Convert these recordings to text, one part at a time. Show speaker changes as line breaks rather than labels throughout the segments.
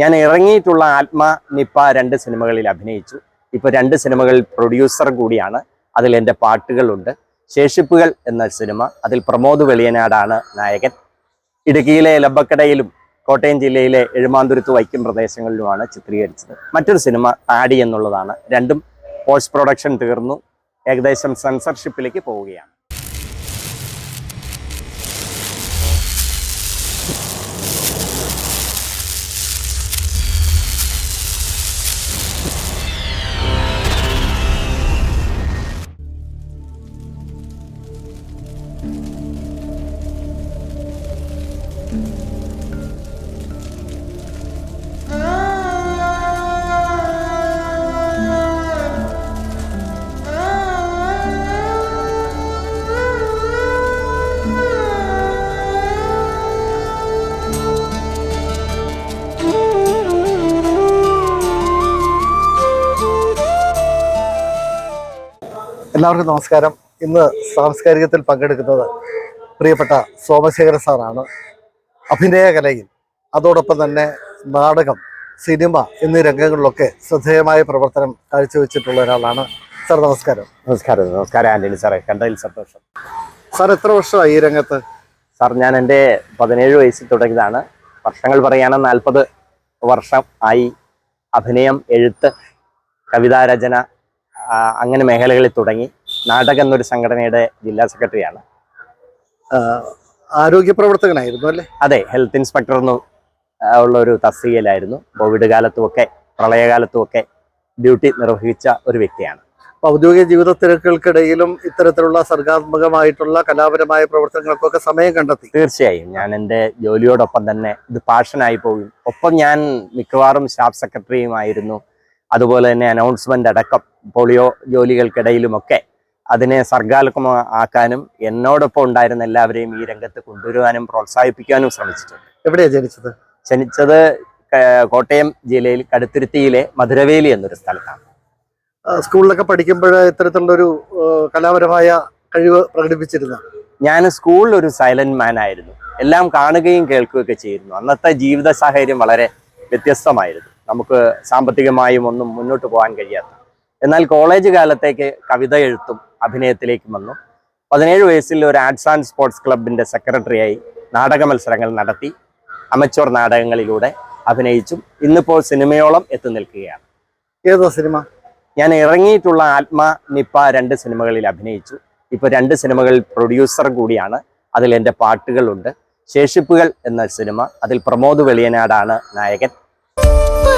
ഞാൻ ഇറങ്ങിയിട്ടുള്ള ആത്മ നിപ്പ രണ്ട് സിനിമകളിൽ അഭിനയിച്ചു. ഇപ്പോൾ രണ്ട് സിനിമകളിൽ പ്രൊഡ്യൂസർ കൂടിയാണ്. അതിൽ എന്റെ പാട്ടുകളുണ്ട്. ശേഷിപ്പുകൾ എന്ന സിനിമ. അതിൽ പ്രമോദ് വെളിയനാടാണ് നായകൻ. ഇടുക്കിയിലെ ലബക്കടയിലും കോട്ടയം ജില്ലയിലെ എഴുമാന്തുരുത്ത് വൈക്കം പ്രദേശങ്ങളിലുമാണ് ചിത്രീകരിച്ചത്. മറ്റൊരു സിനിമ താടി എന്നുള്ളതാണ്. രണ്ടും പോസ്റ്റ് പ്രൊഡക്ഷൻ തീർന്നു. ഏകദേശം സെൻസർഷിപ്പിലേക്ക് പോവുകയാണ്.
എല്ലാവർക്കും നമസ്കാരം. ഇന്ന് സാംസ്കാരികത്തിൽ പങ്കെടുക്കുന്നത് പ്രിയപ്പെട്ട സോമശേഖര സാറാണ്. അഭിനയ കലയിൽ അതോടൊപ്പം തന്നെ നാടകം സിനിമ എന്നീ രംഗങ്ങളിലൊക്കെ ശ്രദ്ധേയമായ പ്രവർത്തനം കാഴ്ചവെച്ചിട്ടുള്ള ഒരാളാണ്. സാർ നമസ്കാരം.
നമസ്കാരം. നമസ്കാരം ആന്റണി സാറേ. കണ്ടതിൽ സന്തോഷം.
സാർ എത്ര വർഷമായി ഈ രംഗത്ത്?
സാർ ഞാൻ എന്റെ പതിനേഴ് വയസ്സിൽ തുടങ്ങിയതാണ്. വർഷങ്ങൾ പറയുകയാണെങ്കിൽ നാൽപ്പത് വർഷം ആയി. അഭിനയം എഴുത്ത് കവിതാരചന അങ്ങനെ മേഖലകളിൽ തുടങ്ങി നാടകം എന്നൊരു സംഘടനയുടെ ജില്ലാ സെക്രട്ടറിയാണ്.
ആരോഗ്യ പ്രവർത്തകനായിരുന്നു അല്ലേ?
അതെ ഹെൽത്ത് ഇൻസ്പെക്ടർ എന്ന് ഉള്ള ഒരു തസ്തികയിലായിരുന്നു. കോവിഡ് കാലത്തുമൊക്കെ പ്രളയകാലത്തുമൊക്കെ ഡ്യൂട്ടി നിർവഹിച്ച ഒരു വ്യക്തിയാണ്.
അപ്പോൾ ഔദ്യോഗിക ജീവിത തിരക്കുകൾക്കിടയിലും ഇത്തരത്തിലുള്ള സർഗാത്മകമായിട്ടുള്ള കലാപരമായ പ്രവർത്തനങ്ങൾക്കൊക്കെ സമയം കണ്ടെത്തി.
തീർച്ചയായും. ഞാൻ എന്റെ ജോലിയോടൊപ്പം തന്നെ ഇത് പാഷനായി പോകും ഒപ്പം ഞാൻ മിക്കവാറും സ്റ്റാഫ് സെക്രട്ടറിയുമായിരുന്നു. അതുപോലെ തന്നെ അനൗൺസ്മെന്റ് അടക്കം പോളിയോ ജോലികൾക്കിടയിലുമൊക്കെ അതിനെ സർഗാത്മകമാക്കാനും എന്നോടൊപ്പം ഉണ്ടായിരുന്ന എല്ലാവരെയും ഈ രംഗത്ത് കൊണ്ടുവരുവാനും പ്രോത്സാഹിപ്പിക്കാനും ശ്രമിച്ചിട്ടുണ്ട്.
എവിടെയാണ് ജനിച്ചത്?
ജനിച്ചത് കോട്ടയം ജില്ലയിൽ കടുത്തുരുത്തിയിലെ മധുരവേലി എന്നൊരു സ്ഥലത്താണ്.
സ്കൂളിലൊക്കെ പഠിക്കുമ്പോൾ ഇത്തരത്തിലുള്ളൊരു കലാപരമായ കഴിവ് പ്രകടിപ്പിച്ചിരുന്ന?
ഞാൻ സ്കൂളിൽ ഒരു സൈലന്റ് മാൻ ആയിരുന്നു. എല്ലാം കാണുകയും കേൾക്കുകയൊക്കെ ചെയ്യുന്നു അന്നത്തെ ജീവിത സാഹചര്യം വളരെ വ്യത്യസ്തമായിരുന്നു. നമുക്ക് സാമ്പത്തികമായും ഒന്നും മുന്നോട്ട് പോകാൻ കഴിയാത്ത. എന്നാൽ കോളേജ് കാലത്തേക്ക് കവിത എഴുത്തും അഭിനയത്തിലേക്കും വന്നു. പതിനേഴ് വയസ്സിൽ ഒരു ആർട്സ് ആൻഡ് സ്പോർട്സ് ക്ലബിന്റെ സെക്രട്ടറിയായി നാടക മത്സരങ്ങൾ നടത്തി. അമച്ചോർ നാടകങ്ങളിലൂടെ അഭിനയിച്ചും ഇന്നിപ്പോൾ സിനിമയോളം എത്തി നിൽക്കുകയാണ്.
ഏതോ സിനിമ?
ഞാൻ ഇറങ്ങിയിട്ടുള്ള ആത്മ നിപ്പ രണ്ട് സിനിമകളിൽ അഭിനയിച്ചു. ഇപ്പൊ രണ്ട് സിനിമകളിൽ പ്രൊഡ്യൂസർ കൂടിയാണ്. അതിൽ എന്റെ പാട്ടുകളുണ്ട്. ശേഷിപ്പുകൾ എന്ന സിനിമ. അതിൽ പ്രമോദ് വെളിയനാടാണ് നായകൻ.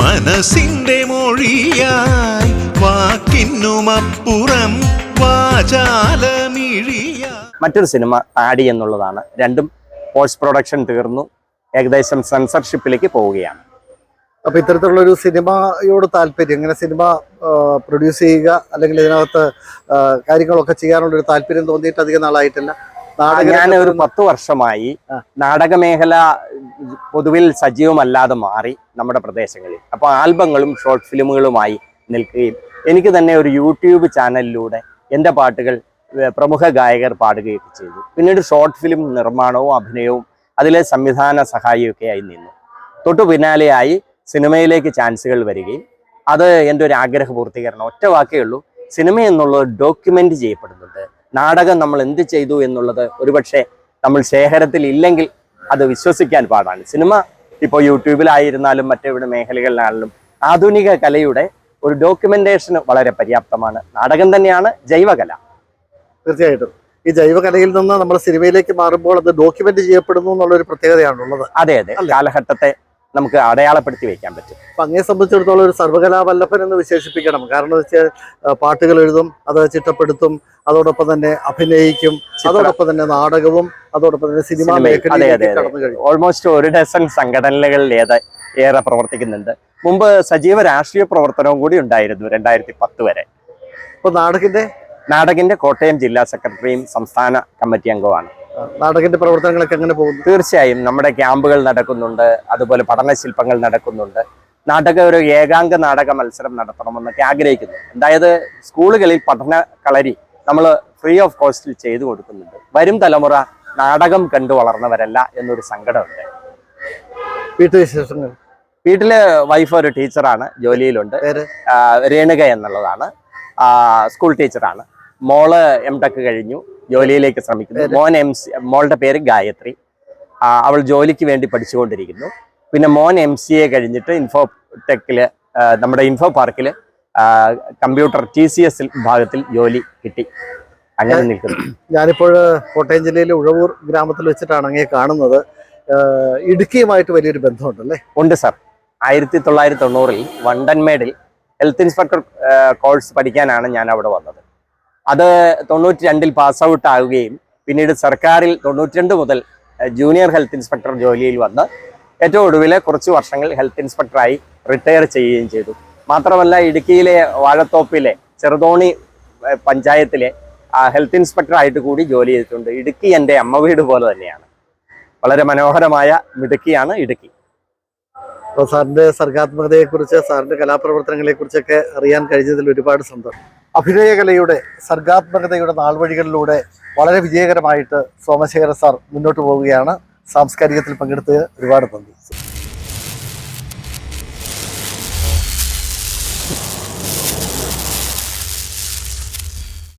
മനസ്സിന്റെ മൊഴിയായി വാക്കിനുമപ്പുറം വാചാലമിഴിയ
മറ്റൊരു സിനിമ ആടി എന്നുള്ളതാണ്. രണ്ടും പോസ്റ്റ് പ്രൊഡക്ഷൻ തീർന്നു. ഏകദേശം സെൻസർഷിപ്പിലേക്ക് പോവുകയാണ്.
അപ്പൊ ഇത്തരത്തിലുള്ള ഒരു സിനിമയോട് താല്പര്യം ഇങ്ങനെ സിനിമ പ്രൊഡ്യൂസ് ചെയ്യുക അല്ലെങ്കിൽ ഇതിനകത്ത് കാര്യങ്ങളൊക്കെ ചെയ്യാനുള്ള ഒരു താല്പര്യം തോന്നിയിട്ട് അധികം നാളായിട്ടില്ല.
ഞാൻ ഒരു പത്ത് വർഷമായി. നാടക മേഖല പൊതുവിൽ സജീവമല്ലാതെ മാറി നമ്മുടെ പ്രദേശങ്ങളിൽ. അപ്പോൾ ആൽബങ്ങളും ഷോർട്ട് ഫിലിമുകളുമായി നിൽക്കുകയും എനിക്ക് തന്നെ ഒരു യൂട്യൂബ് ചാനലിലൂടെ എന്റെ പാട്ടുകൾ പ്രമുഖ ഗായകർ പാടുകയൊക്കെ ചെയ്തു. പിന്നീട് ഷോർട്ട് ഫിലിം നിർമ്മാണവും അഭിനയവും അതിലെ സംവിധാന സഹായിയൊക്കെ ആയി നിന്നു. തൊട്ടു പിന്നാലെയായി സിനിമയിലേക്ക് ചാൻസുകൾ വരികയും അത് എന്റെ ഒരു ആഗ്രഹ പൂർത്തീകരണം ഒറ്റ വാക്കേ ഉള്ളൂ. സിനിമ എന്നുള്ളത് ഡോക്യുമെന്റ് ചെയ്യപ്പെടുന്നുണ്ട്. നാടകം നമ്മൾ എന്ത് ചെയ്തു എന്നുള്ളത് ഒരുപക്ഷെ നമ്മൾ ശേഖരത്തിൽ ഇല്ലെങ്കിൽ അത് വിശ്വസിക്കാൻ പാടാണ്. സിനിമ ഇപ്പോൾ യൂട്യൂബിലായിരുന്നാലും മറ്റെവിടെ മേഖലകളിലാണെങ്കിലും ആധുനിക കലയുടെ ഒരു ഡോക്യുമെന്റേഷന് വളരെ പര്യാപ്തമാണ്. നാടകം തന്നെയാണ് ജൈവകല.
തീർച്ചയായിട്ടും. ഈ ജൈവകലയിൽ നിന്ന് നമ്മൾ സിനിമയിലേക്ക് മാറുമ്പോൾ അത് ഡോക്യുമെന്റ് ചെയ്യപ്പെടുന്നു എന്നുള്ള ഒരു പ്രത്യേകതയാണ് ഉള്ളത്
അതെ. അതെ? കാലഘട്ടത്തെ നമുക്ക് അടയാളപ്പെടുത്തി വെക്കാൻ പറ്റും.
അപ്പൊ അങ്ങനെ സംബന്ധിച്ചിടത്തോളം ഒരു സർവകലാവല്ലഭൻ എന്ന് വിശേഷിപ്പിക്കണം. കാരണം വെച്ചാൽ പാട്ടുകൾ എഴുതും അത് ചിട്ടപ്പെടുത്തും അതോടൊപ്പം തന്നെ അഭിനയിക്കും അതോടൊപ്പം തന്നെ നാടകവും അതോടൊപ്പം തന്നെ സിനിമ
ഓൾമോസ്റ്റ് ഒരു ഡസൺ സംഘടനകളിൽ ഏറെ ഏറെ പ്രവർത്തിക്കുന്നുണ്ട്. മുമ്പ് സജീവ രാഷ്ട്രീയ പ്രവർത്തനവും കൂടി ഉണ്ടായിരുന്നു രണ്ടായിരത്തി പത്ത് വരെ.
അപ്പൊ നാടകിന്റെ?
നാടകിന്റെ കോട്ടയം ജില്ലാ സെക്രട്ടറിയും സംസ്ഥാന കമ്മിറ്റി അംഗവുമാണ്.
ആ, നാടകിന്റെ പ്രവർത്തനങ്ങളൊക്കെ എങ്ങനെ പോകുന്നു?
തീർച്ചയായും നമ്മുടെ ക്യാമ്പുകൾ നടക്കുന്നുണ്ട് അതുപോലെ പഠന ശില്പങ്ങൾ നടക്കുന്നുണ്ട്. നാടക ഒരു ഏകാംഗ നാടക മത്സരം നടത്തണമെന്നൊക്കെ ആഗ്രഹിക്കുന്നു. അതായത് സ്കൂളുകളിൽ പഠന കളരി നമ്മൾ ഫ്രീ ഓഫ് കോസ്റ്റിൽ ചെയ്തു കൊടുക്കുന്നുണ്ട്. വരും തലമുറ നാടകം കണ്ടു വളർന്നവരല്ല എന്നൊരു സങ്കടമുണ്ട്.
വീട്ടുവിശേഷങ്ങൾ
വീട്ടിലെ വൈഫ് ഒരു ടീച്ചറാണ് ജോലിയിലുണ്ട്. രേണുക എന്നുള്ളതാണ്. സ്കൂൾ ടീച്ചറാണ് മോൾ എം ടെക് കഴിഞ്ഞു. ജോലിയിലേക്ക് ശ്രമിക്കുന്നു. മോൻ എം സി മോളുടെ പേര് ഗായത്രി. അവൾ ജോലിക്ക് വേണ്ടി പഠിച്ചുകൊണ്ടിരിക്കുന്നു. പിന്നെ മോൻ എം സി എ കഴിഞ്ഞിട്ട് ഇൻഫോ ടെക്കിൽ നമ്മുടെ ഇൻഫോ പാർക്കിൽ കമ്പ്യൂട്ടർ ടി സി എസ് ഭാഗത്തിൽ ജോലി കിട്ടി. അങ്ങനെ നിൽക്കുന്നു.
ഞാനിപ്പോൾ കോട്ടയം ജില്ലയിലെ ഉഴവൂർ ഗ്രാമത്തിൽ വെച്ചിട്ടാണ് അങ്ങേ കാണുന്നത്. ഇടുക്കിയുമായിട്ട് വലിയൊരു ബന്ധമുണ്ടല്ലേ?
ഉണ്ട് സാർ. ആയിരത്തി തൊള്ളായിരത്തി തൊണ്ണൂറിൽ വണ്ടൻമേഡിൽ ഹെൽത്ത് ഇൻസ്പെക്ടർ കോഴ്സ് പഠിക്കാനാണ് ഞാൻ അവിടെ വന്നത്. അത് തൊണ്ണൂറ്റി രണ്ടിൽ പാസ് ഔട്ട് ആവുകയും പിന്നീട് സർക്കാരിൽ തൊണ്ണൂറ്റി രണ്ട് മുതൽ ജൂനിയർ ഹെൽത്ത് ഇൻസ്പെക്ടർ ജോലിയിൽ വന്ന് ഏറ്റവും ഒടുവിൽ കുറച്ച് വർഷങ്ങൾ ഹെൽത്ത് ഇൻസ്പെക്ടറായി റിട്ടയർ ചെയ്യുകയും ചെയ്തു. മാത്രമല്ല ഇടുക്കിയിലെ വാഴത്തോപ്പിലെ ചെറുതോണി പഞ്ചായത്തിലെ ഹെൽത്ത് ഇൻസ്പെക്ടറായിട്ട് കൂടി ജോലി ചെയ്തിട്ടുണ്ട്. ഇടുക്കി എന്റെ അമ്മ വീട് പോലെ തന്നെയാണ്. വളരെ മനോഹരമായ മിടുക്കിയാണ് ഇടുക്കി.
അപ്പോൾ സാറിന്റെ സർഗാത്മകതയെക്കുറിച്ച് സാറിന്റെ കലാപ്രവർത്തനങ്ങളെക്കുറിച്ചൊക്കെ അറിയാൻ കഴിഞ്ഞതിൽ ഒരുപാട് സന്തോഷം. അഭിനയകലയുടെ സർഗാത്മകതയുടെ നാൾവഴികളിലൂടെ വളരെ വിജയകരമായിട്ട് സോമശേഖര സാർ മുന്നോട്ട് പോവുകയാണ്. സാംസ്കാരികത്തിൽ പങ്കെടുത്ത് ഒരുപാട് നന്ദി.